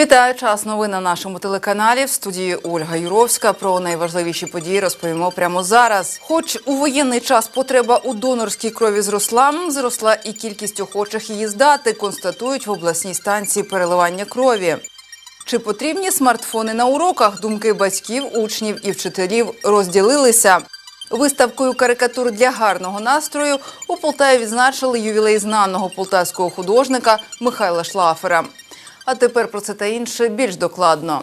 Вітаю час новин на нашому телеканалі. В студії Ольга Юровська. Про найважливіші події розповімо прямо зараз. Хоч у воєнний час потреба у донорській крові зросла, зросла і кількість охочих її здати, констатують в обласній станції переливання крові. Чи потрібні смартфони на уроках? Думки батьків, учнів і вчителів розділилися. Виставкою карикатур для гарного настрою у Полтаві відзначили ювілей знаного полтавського художника Михайла Шлафера. А тепер про це та інше більш докладно.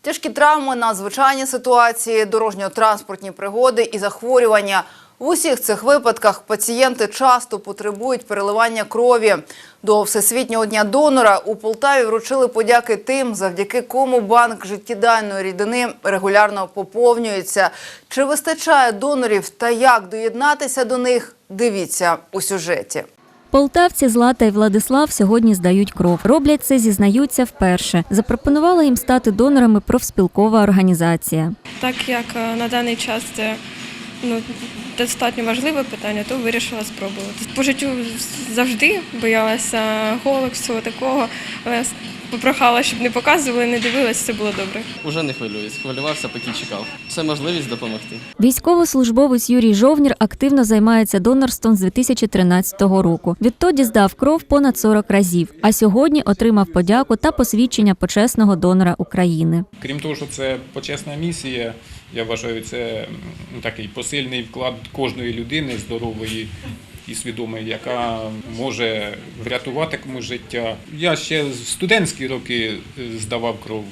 Тяжкі травми, надзвичайні ситуації, дорожньо-транспортні пригоди і захворювання. В усіх цих випадках пацієнти часто потребують переливання крові. До Всесвітнього дня донора у Полтаві вручили подяки тим, завдяки кому банк життєдайної рідини регулярно поповнюється. Чи вистачає донорів та як доєднатися до них? Дивіться у сюжеті. Полтавці Злата і Владислав сьогодні здають кров. Роблять це, зізнаються вперше. Запропонувала їм стати донорами профспілкова організація. Так як е, на даний час це ну, достатньо важливе питання, то вирішила спробувати. По життю завжди боялася голок, всього такого, але попрохала, щоб не показували, не дивилась, все було добре. Уже не хвилююсь, хвилювався, поки чекав. Це можливість допомогти. Військовослужбовець Юрій Жовнір активно займається донорством з 2013 року. Відтоді здав кров понад 40 разів, а сьогодні отримав подяку та посвідчення почесного донора України. Крім того, що це почесна місія, я вважаю, це такий посильний вклад кожної людини здорової і свідомої, яка може врятувати комусь життя. Я ще в студентські роки е, здавав кров.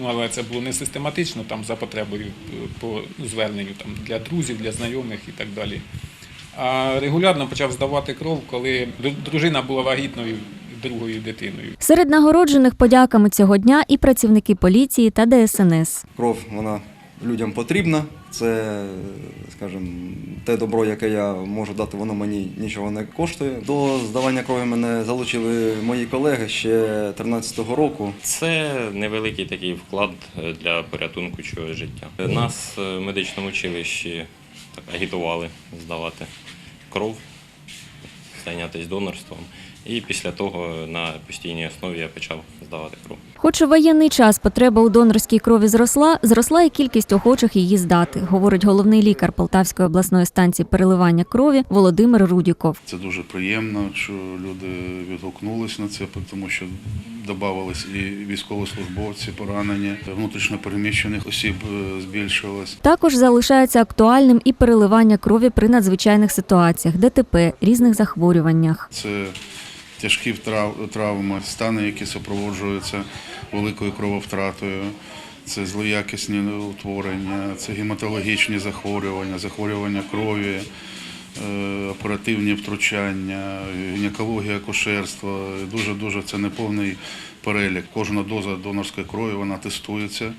Ну, але це було не систематично, там за потребою е, по зверненню там, для друзів, для знайомих і так далі. А регулярно почав здавати кров, коли дружина була вагітною другою дитиною. Серед нагороджених подяками цього дня і працівники поліції та ДСНС. Кров вона людям потрібна. Це, скажімо, те добро, яке я можу дати, воно мені нічого не коштує. До здавання крові мене залучили мої колеги ще 13-го року. Це невеликий такий вклад е, для порятунку чогось життя. Нас е, в медичному училищі так агітували здавати кров, зайнятися донорством. І після того на постійній основі я почав здавати кров. Хоч у воєнний час потреба у донорській крові зросла, зросла і кількість охочих її здати, говорить головний лікар Полтавської обласної станції переливання крові Володимир Рудіков. Це дуже приємно, що люди відгукнулись на це, тому що додавались і військовослужбовці поранені, внутрішньо переміщених осіб е, збільшилось. Також залишається актуальним і переливання крові при надзвичайних ситуаціях, ДТП, різних захворюваннях. Це тяжкі трав- травми, стани, які супроводжуються великою крововтратою. Це злоякісні утворення, це гематологічні захворювання, захворювання крові, е, оперативні втручання, гінекологія, акушерство. Дуже дуже це неповний перелік. Кожна доза донорської крові вона тестується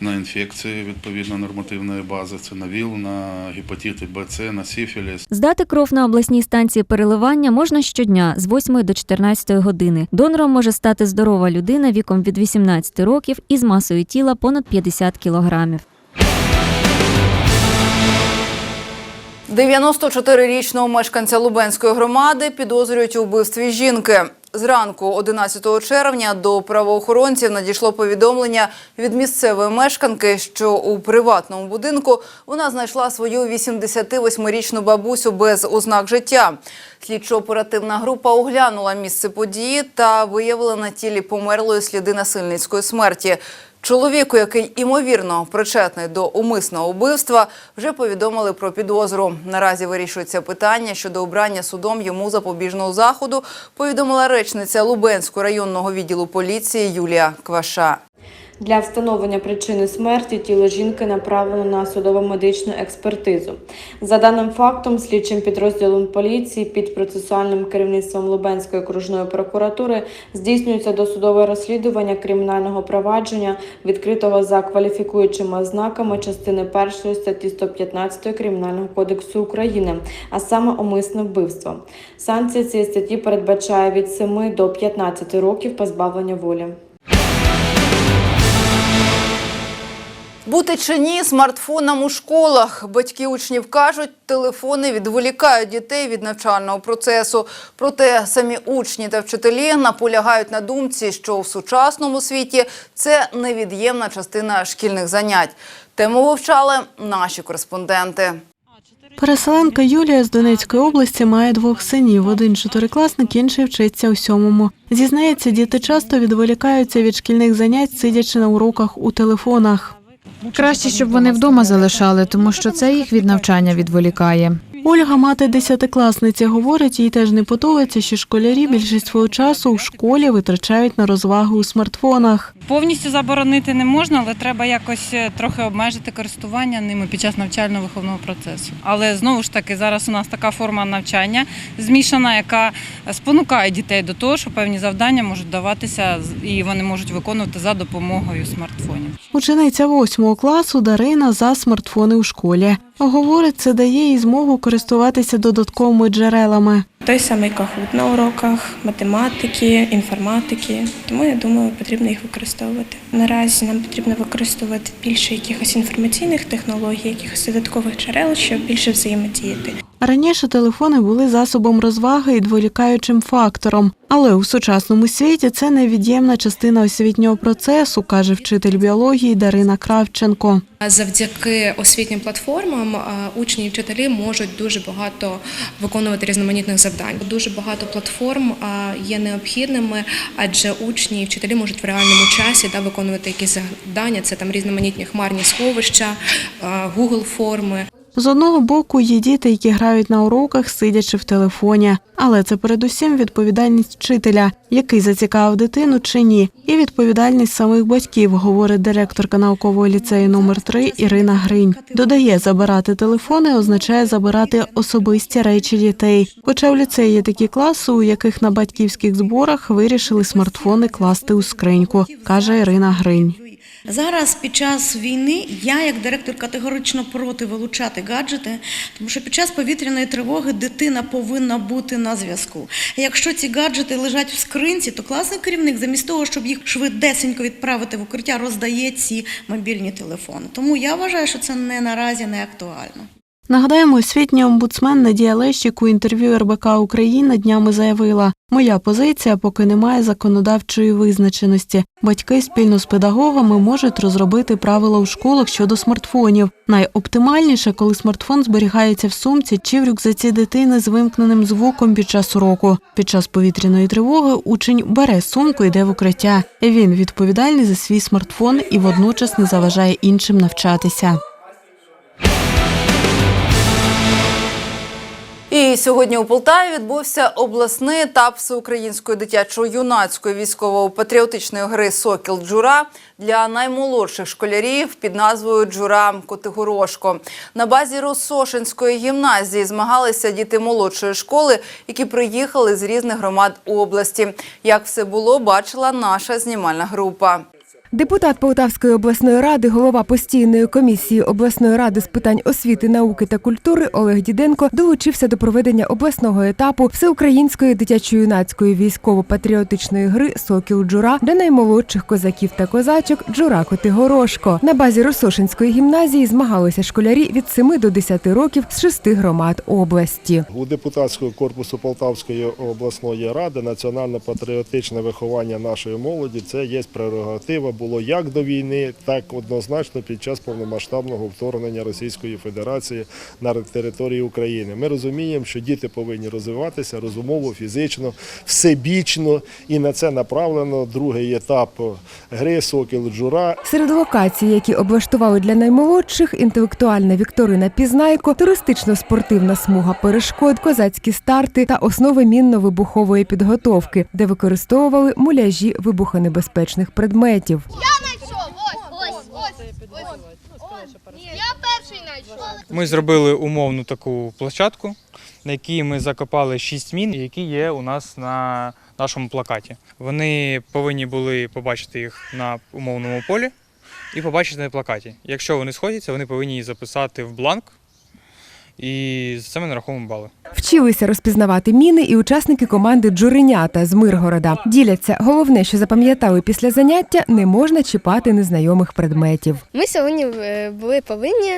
на інфекції відповідно нормативної бази. Це на ВІЛ, на гепатити Б, С, на сифіліс. Здати кров на обласній станції переливання можна щодня з 8 до 14 години. Донором може стати здорова людина віком від 18 років із масою тіла понад 50 кілограмів. 94-річного мешканця Лубенської громади підозрюють у вбивстві жінки. Зранку 11 червня до правоохоронців надійшло повідомлення від місцевої мешканки, що у приватному будинку вона знайшла свою 88-річну бабусю без ознак життя. Слідчо-оперативна група оглянула місце події та виявила на тілі померлої сліди насильницької смерті. Чоловіку, який імовірно причетний до умисного вбивства, вже повідомили про підозру. Наразі вирішується питання щодо обрання судом йому запобіжного заходу. Повідомила речниця Лубенського районного відділу поліції Юлія Кваша. Для встановлення причини смерті тіло жінки направлено на судово-медичну експертизу. За даним фактом, слідчим підрозділом поліції під процесуальним керівництвом Лубенської окружної прокуратури здійснюється досудове розслідування кримінального провадження, відкритого за кваліфікуючими ознаками частини 1 статті 115 Кримінального кодексу України, а саме умисне вбивство. Санкція цієї статті передбачає від 7 до 15 років позбавлення волі. Бути чи ні смартфонам у школах. Батьки учнів кажуть, телефони відволікають дітей від навчального процесу. Проте самі учні та вчителі наполягають на думці, що в сучасному світі це невід'ємна частина шкільних занять. Тему вивчали наші кореспонденти. Переселенка Юлія з Донецької області має двох синів. Один чотирикласник, інший вчиться у сьомому. Зізнається, діти часто відволікаються від шкільних занять, сидячи на уроках у телефонах. Краще, щоб вони вдома залишали, тому що це їх від навчання відволікає. Ольга, мати десятикласниці, говорить, їй теж не подобається, що школярі більшість свого часу у школі витрачають на розваги у смартфонах. Повністю заборонити не можна, але треба якось е, трохи обмежити користування ними під час навчально-виховного процесу. Але знову ж таки, зараз у нас така форма навчання змішана, яка спонукає дітей до того, що певні завдання можуть даватися і вони можуть виконувати за допомогою смартфонів. Учениця восьмого класу Дарина за смартфони у школі. Говорить, це дає їй змогу користуватися додатковими джерелами. Той самий кахут на уроках математики, інформатики. Тому я думаю, потрібно їх використовувати. Наразі нам потрібно використовувати більше якихось інформаційних технологій, якихось додаткових джерел, щоб більше взаємодіяти. Раніше телефони були засобом розваги і відволікаючим фактором, але у сучасному світі це невід'ємна частина освітнього процесу, каже вчитель біології Дарина Кравченко. Завдяки освітнім платформам учні і вчителі можуть дуже багато виконувати різноманітних завдань. Дуже багато платформ є необхідними, адже учні і вчителі можуть в реальному часі да, виконувати якісь завдання. Це там різноманітні хмарні сховища, Google форми. З одного боку є діти, які грають на уроках, сидячи в телефоні, але це передусім відповідальність вчителя, який зацікавив дитину чи ні, і відповідальність самих батьків, говорить директорка наукового ліцею номер 3 Ірина Гринь. Додає, забирати телефони означає забирати особисті речі дітей. Хоча в ліцеї є такі класи, у яких на батьківських зборах вирішили смартфони класти у скриньку, каже Ірина Гринь. Зараз під час війни я, як директор, категорично проти вилучати гаджети, тому що під час повітряної тривоги дитина повинна бути на зв'язку. Якщо ці гаджети лежать в скринці, то класний керівник, замість того, щоб їх швидесенько відправити в укриття, роздає ці мобільні телефони. Тому я вважаю, що це не наразі не актуально. Нагадаємо, освітній омбудсмен Надія Лещик у інтерв'ю РБК Україна днями заявила: моя позиція, поки немає законодавчої визначеності. Батьки спільно з педагогами можуть розробити правила у школах щодо смартфонів. Найоптимальніше, коли смартфон зберігається в сумці чи в рюкзаці дитини з вимкненим звуком під час уроку. Під час повітряної тривоги учень бере сумку і йде в укриття. Він відповідальний за свій смартфон і водночас не заважає іншим навчатися. І сьогодні у Полтаві відбувся обласний етап всеукраїнської дитячо-юнацької військово-патріотичної гри Сокіл Джура для наймолодших школярів під назвою Джура Котигорошко. На базі Росошинської гімназії змагалися діти молодшої школи, які приїхали з різних громад області. Як все було, бачила наша знімальна група. Депутат Полтавської обласної ради, голова постійної комісії обласної ради з питань освіти, науки та культури Олег Діденко долучився до проведення обласного етапу всеукраїнської дитячо-юнацької військово-патріотичної гри Сокіл Джура для наймолодших козаків та козачок Джура Котигорошко. На базі Росошинської гімназії змагалися школярі від 7 до 10 років з шести громад області. У депутатського корпусу Полтавської обласної ради національно-патріотичне виховання нашої молоді це є прерогатива. Було як до війни, так однозначно під час повномасштабного вторгнення Російської Федерації на території України. Ми розуміємо, що діти повинні розвиватися розумово, фізично, всебічно, і на це направлено другий етап гри Сокіл Джура. Серед локацій, які облаштували для наймолодших, інтелектуальна вікторина Пізнайко, туристично-спортивна смуга перешкод, козацькі старти та основи мінно-вибухової підготовки, де використовували муляжі вибухонебезпечних предметів. Я перший знайшов. Ми зробили умовну таку площадку, на якій ми закопали шість мін, які є у нас на нашому плакаті. Вони повинні були побачити їх на умовному полі і побачити на плакаті. Якщо вони сходяться, вони повинні її записати в бланк і за це ми нараховуємо бали. Вчилися розпізнавати міни і учасники команди Джуренята з Миргорода. Діляться, головне, що запам'ятали після заняття, не можна чіпати незнайомих предметів. Ми сьогодні е, були повинні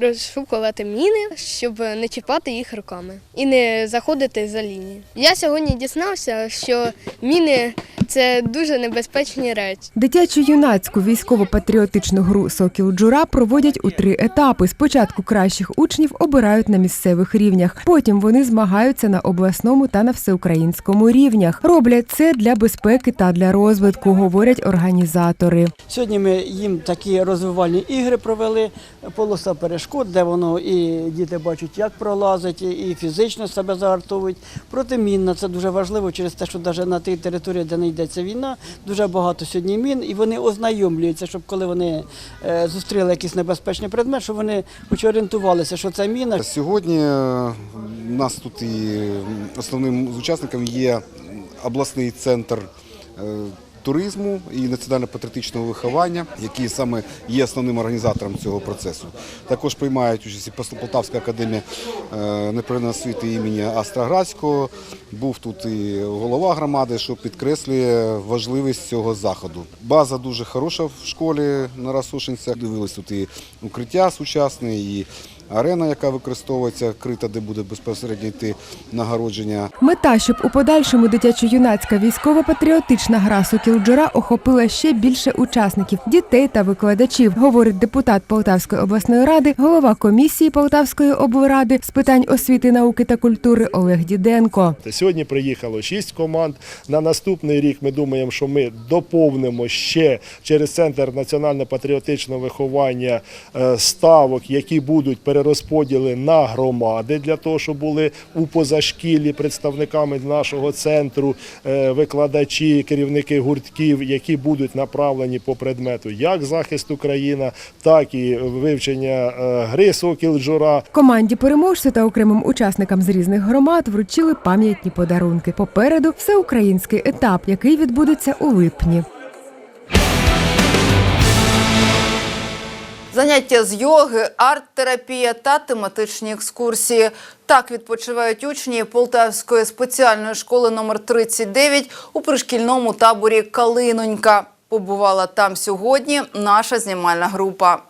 розшукувати міни, щоб не чіпати їх руками і не заходити за лінію. Я сьогодні дізнався, що міни це дуже небезпечні речі. Дитячу юнацьку військово-патріотичну гру Сокіл Джура проводять у три етапи. Спочатку кращих учнів обирають на місцевих рівнях, потім вони змагаються на обласному та на всеукраїнському рівнях. Роблять це для безпеки та для розвитку, говорять організатори. Сьогодні ми їм такі розвивальні ігри провели, полоса перешкод, де воно і діти бачать, як пролазить, і фізично себе загартовують. Протимінна це дуже важливо через те, що навіть на тій території, де не йдеться війна, дуже багато сьогодні мін, і вони ознайомлюються, щоб коли вони е, зустріли якийсь небезпечний предмет, щоб вони хоч орієнтувалися, що це міна. Сьогодні е, у нас тут і основним з учасниками є обласний центр е, туризму і національно-патріотичного виховання, який саме є основним організатором цього процесу. Також приймають участь і Полтавська академія е, освіти імені Астроградського. Був тут і голова громади, що підкреслює важливість цього заходу. База дуже хороша в школі на Расушинцях. Дивились тут і укриття сучасне, і арена, яка використовується, крита, де буде безпосередньо йти нагородження. Мета, щоб у подальшому дитячо-юнацька військово-патріотична гра Сокіл Джура охопила ще більше учасників дітей та викладачів, говорить депутат Полтавської обласної ради, голова комісії Полтавської облради з питань освіти, науки та культури Олег Діденко. Сьогодні приїхало шість команд. На наступний рік ми думаємо, що ми доповнимо ще через центр національно-патріотичного виховання е, ставок, які будуть перерозподіли на громади для того, щоб були у позашкіллі представниками нашого центру, е, викладачі, керівники гуртків, які будуть направлені по предмету як захист України, так і вивчення е, гри сокіл джура. Команді переможцю та окремим учасникам з різних громад вручили пам'ятні подарунки. Попереду всеукраїнський етап, який відбудеться у липні. Заняття з йоги, арт-терапія та тематичні екскурсії. Так відпочивають учні Полтавської спеціальної школи номер 39 у пришкільному таборі Калинонька. Побувала там сьогодні наша знімальна група.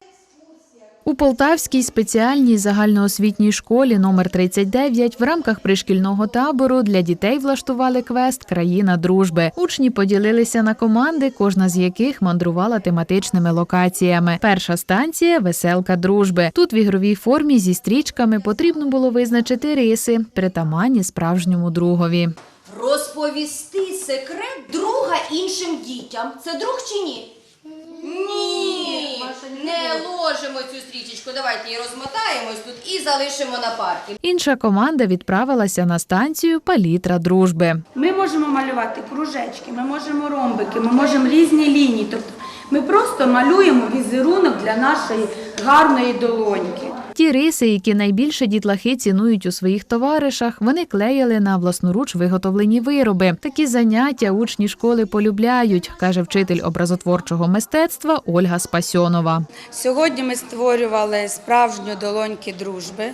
У Полтавській спеціальній загальноосвітній школі номер 39 в рамках пришкільного табору для дітей влаштували квест Країна дружби. Учні поділилися на команди, кожна з яких мандрувала тематичними локаціями. Перша станція веселка дружби. Тут в ігровій формі зі стрічками потрібно було визначити риси, притаманні справжньому другові. Розповісти секрет друга іншим дітям. Це друг чи ні? Ні, не ложимо цю стрічечку. Давайте її розмотаємось тут і залишимо на парті. Інша команда відправилася на станцію Палітра дружби. Ми можемо малювати кружечки, ми можемо ромбики, ми можемо різні лінії. Тобто ми просто малюємо візерунок для нашої гарної долоньки. Ті риси, які найбільше дітлахи цінують у своїх товаришах, вони клеїли на власноруч виготовлені вироби. Такі заняття учні школи полюбляють, каже вчитель образотворчого мистецтва Ольга Спасьонова. Сьогодні ми створювали справжню долоньки дружби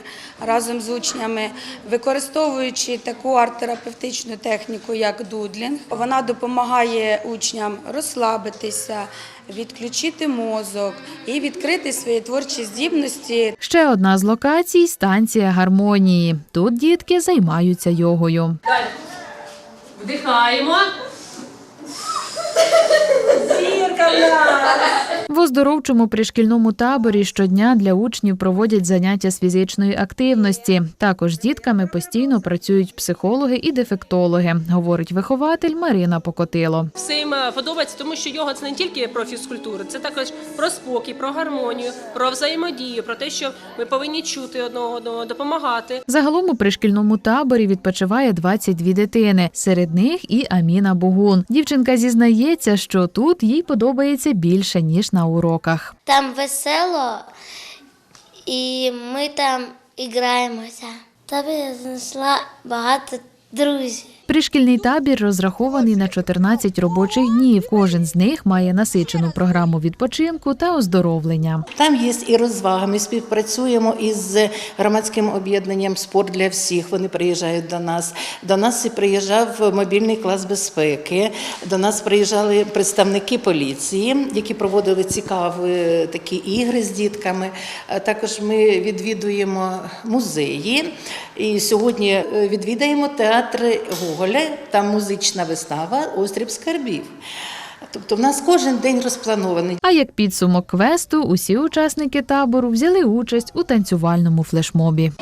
разом з учнями, використовуючи таку арт-терапевтичну техніку, як дудлінг. Вона допомагає учням розслабитися, відключити мозок і відкрити свої творчі здібності. Ще одна з локацій станція гармонії. Тут дітки займаються йогою. Вдихаємо. В оздоровчому пришкільному таборі щодня для учнів проводять заняття з фізичної активності. Також з дітками постійно працюють психологи і дефектологи, говорить вихователь Марина Покотило. Всім е, подобається, тому що йога це не тільки про фізкультуру, це також про спокій, про гармонію, про взаємодію, про те, що ми повинні чути одного одного, допомагати. Загалом у пришкільному таборі відпочиває 22 дитини. Серед них і Аміна Бугун. Дівчинка зізнається, що тут їй подобається більше ніж на уроках. Там весело, і ми там граємося. Там я знайшла багато друзів. Пришкільний табір розрахований на 14 робочих днів. Кожен з них має насичену програму відпочинку та оздоровлення. Там є і розваги. Ми співпрацюємо із громадським об'єднанням Спорт для всіх. Вони приїжджають до нас. До нас і приїжджав мобільний клас безпеки. До нас приїжджали представники поліції, які проводили цікаві такі ігри з дітками. Також ми відвідуємо музеї. І сьогодні е, відвідаємо театр Гоголя. Там музична вистава Острів скарбів. Тобто в нас кожен день розпланований. А як підсумок квесту, усі учасники табору взяли участь у танцювальному флешмобі.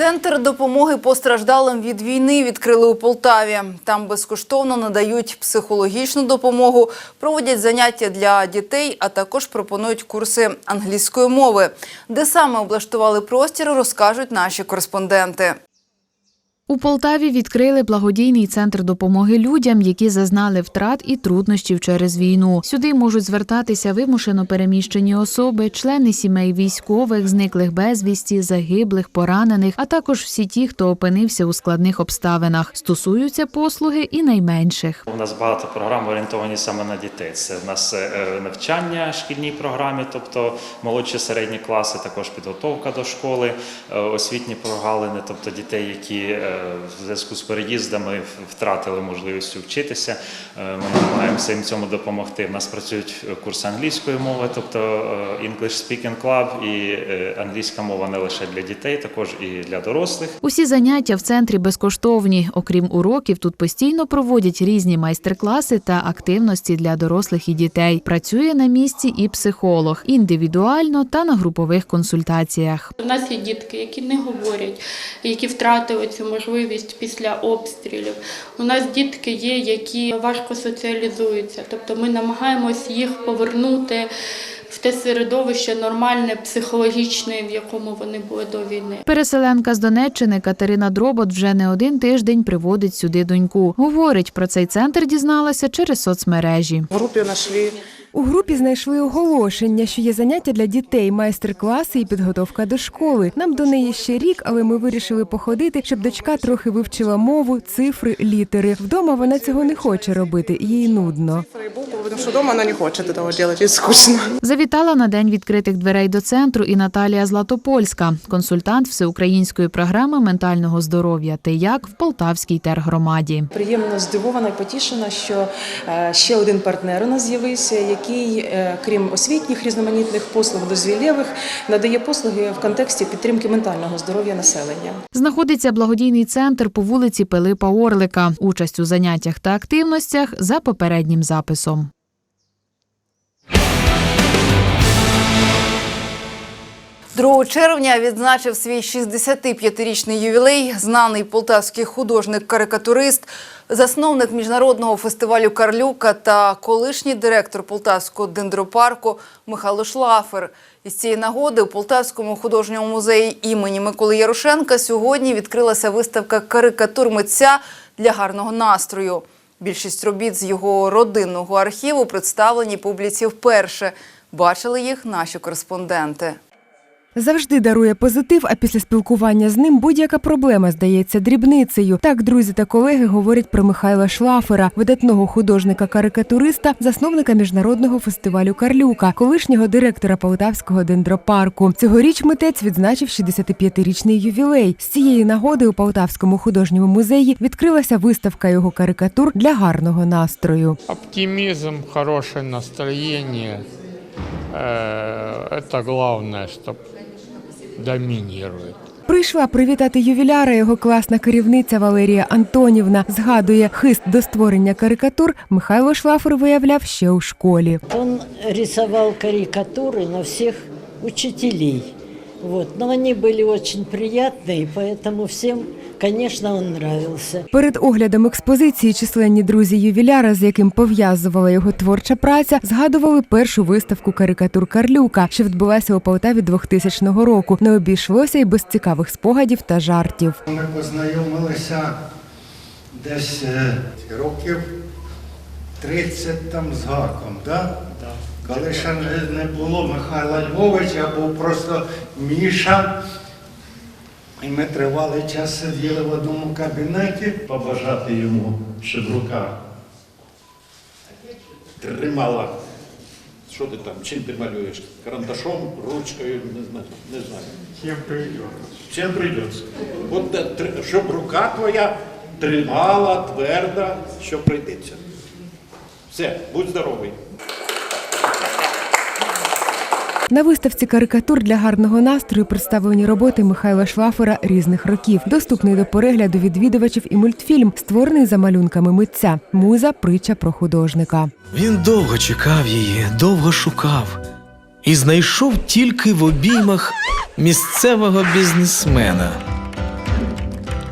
Центр допомоги постраждалим від війни відкрили у Полтаві. Там безкоштовно надають психологічну допомогу, проводять заняття для дітей, а також пропонують курси англійської мови. Де саме облаштували простір, розкажуть наші кореспонденти. У Полтаві відкрили благодійний центр допомоги людям, які зазнали втрат і труднощів через війну. Сюди можуть звертатися вимушено переміщені особи, члени сімей військових, зниклих безвісті, загиблих, поранених, а також всі ті, хто опинився у складних обставинах. Стосуються послуги і найменших. У нас багато програм орієнтовані саме на дітей. Це в нас е, навчання шкільній програмі, тобто молодші середні класи, також підготовка до школи, е, освітні прогалини, тобто дітей, які е, в зв'язку з переїздами втратили можливість вчитися. Е, Ми намагаємося їм цьому допомогти. У нас працюють курси англійської мови, тобто е, English Speaking Club і е, англійська мова не лише для дітей, також і для дорослих. Усі заняття в центрі безкоштовні. Окрім уроків, тут постійно проводять різні майстер-класи та активності для дорослих і дітей. Працює на місці і психолог індивідуально та на групових консультаціях. У нас є дітки, які не говорять, які втратили цю можливість після обстрілів. У нас дітки є, які важко соціалізуються. Тобто ми намагаємось їх повернути в те середовище нормальне, психологічне, в якому вони були до війни. Переселенка з Донеччини Катерина Дробот вже не один тиждень приводить сюди доньку. Говорить, про цей центр дізналася через соцмережі. В групі знайшли У групі знайшли оголошення, що є заняття для дітей, майстер-класи і підготовка до школи. Нам до неї ще рік, але ми вирішили походити, щоб дочка трохи вивчила мову, цифри, літери. Вдома вона цього не хоче робити, їй нудно. потому что дома она не хочет этого делать, ей скучно. Завітала на день відкритих дверей до центру і Наталія Златопольська, консультант всеукраїнської програми ментального здоров'я «Ти як» в Полтавській тергромаді. Приємно здивована і потішена, що е, ще один партнер у нас з'явився, який, е, крім освітніх різноманітних послуг дозвілєвих, надає послуги в контексті підтримки ментального здоров'я населення. Знаходиться благодійний центр по вулиці Пилипа Орлика. Участь у заняттях та активностях за попереднім записом. Другого червня відзначив свій 65-річний ювілей знаний полтавський художник-карикатурист, засновник міжнародного фестивалю Карлюка та колишній директор Полтавського дендропарку Михайло Шлафер. Із цієї нагоди у Полтавському художньому музеї імені Миколи Ярошенка сьогодні відкрилася виставка карикатур митця для гарного настрою. Більшість робіт з його родинного архіву представлені публіці вперше. Бачили їх наші кореспонденти. Завжди дарує позитив, а після спілкування з ним будь-яка проблема здається дрібницею. Так друзі та колеги говорять про Михайла Шлафера, видатного художника-карикатуриста, засновника міжнародного фестивалю Карлюка, колишнього директора Полтавського дендропарку. Цьогоріч митець відзначив 65-річний ювілей. З цієї нагоди у Полтавському художньому музеї відкрилася виставка його карикатур для гарного настрою. Оптимизм, хорошее настроение э, – это главное, доминирует. Прийшла привітати ювіляра його класна керівниця Валерія Антонівна. Згадує, хист до створення карикатур Михайло Шлафер виявляв ще у школі. Он рисував карикатури на всіх учителей. Вот. Но они были очень приятные, поэтому всем, конечно, он нравился. Перед оглядом експозиції численні друзі ювіляра, з яким пов'язувала його творча праця, згадували першу виставку карикатур Карлюка, що відбулася у Полтаві 2000 року. Не обійшлося й без цікавих спогадів та жартів. Ми познайомилися десь е, років 30 там з гаком, да? коли ще не- було Михайла Львовича, а був просто Міша. І ми тривалий час сиділи в одному кабінеті. Побажати йому, щоб рука тримала. Що ти там, чим ти малюєш? Карандашом, ручкою, не знаю. Не знаю. Чим прийдеться. Чим прийдеться. От щоб рука твоя тримала, тверда, що прийдеться. Все, будь здоровий. На виставці карикатур для гарного настрою представлені роботи Михайла Швафера різних років. Доступний до перегляду відвідувачів і мультфільм, створений за малюнками митця. Муза притча про художника. Він довго чекав її, довго шукав і знайшов тільки в обіймах місцевого бізнесмена.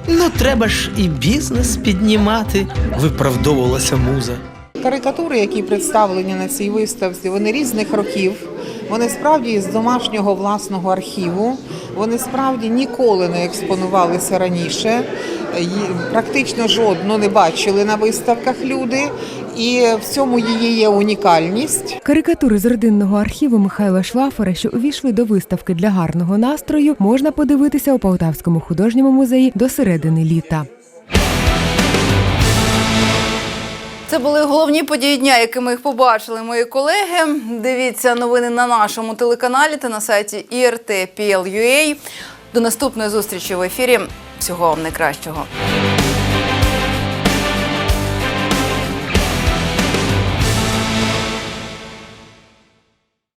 Ну, треба ж і бізнес піднімати, виправдовувалася муза. Карикатури, які представлені на цій виставці, вони різних років. Вони справді з домашнього власного архіву. Вони справді ніколи не експонувалися раніше. Практично жодну не бачили на виставках люди, і в цьому її є унікальність. Карикатури з родинного архіву Михайла Швафера, що увійшли до виставки для гарного настрою, можна подивитися у Полтавському художньому музеї до середини літа. Це були головні події дня, якими їх побачили мої колеги. Дивіться новини на нашому телеканалі та на сайті IRT.PL.UA. До наступної зустрічі в ефірі. Всього вам найкращого.